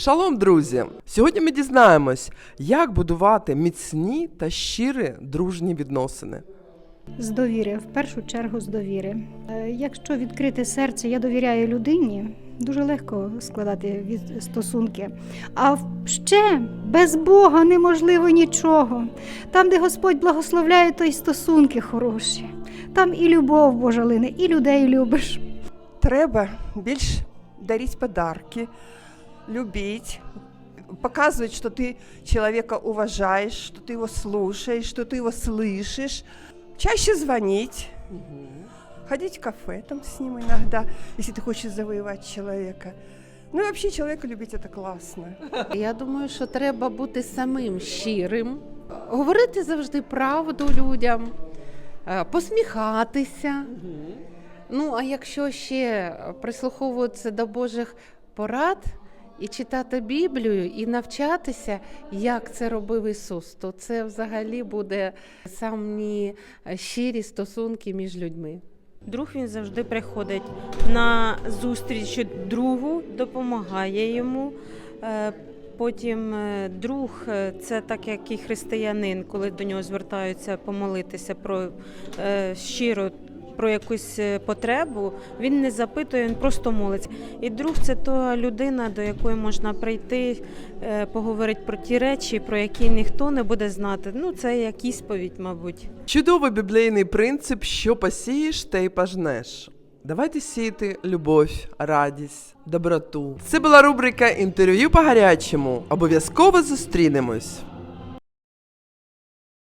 Шалом, друзі! Сьогодні ми дізнаємось, як будувати міцні та щирі дружні відносини. З довіри, в першу чергу з довіри. Е, Якщо відкрити серце, я довіряю людині, дуже легко складати від стосунки. А ще без Бога неможливо нічого. Там, де Господь благословляє, то й стосунки хороші. Там і любов Божа лине, і людей любиш. Треба більш дарить подарки, любить, показывать, что ты человека уважаешь, что ты его слушаешь, что ты его слышишь. Чаще звонить, ходить в кафе там с ним иногда, если ты хочешь завоевать человека. Ну и вообще человека любить это классно. Я думаю, що треба бути самим щирим, говорити завжди правду людям, е, посміхатися. Ну, а якщо ще прислуховуватися до Божих порад і читати Біблію, і навчатися, як це робив Ісус, то це взагалі буде самі щирі стосунки між людьми. Друг він завжди приходить на зустріч другу, допомагає йому. Е, Потім е, друг е, це так як і християнин, коли до нього звертаються помолитися про щиро про якусь е, потребу, він не запитує, він просто молиться. І друг це та людина, до якої можна прийти, е, поговорити про ті речі, про які ніхто не буде знати. Ну, це як ісповідь, мабуть. Чудовий біблійний принцип, що посієш, те й пожнеш. Давайте сіяти любов, радість, доброту. Це була рубрика інтерв'ю по гарячому. Обов'язково зустрінемось.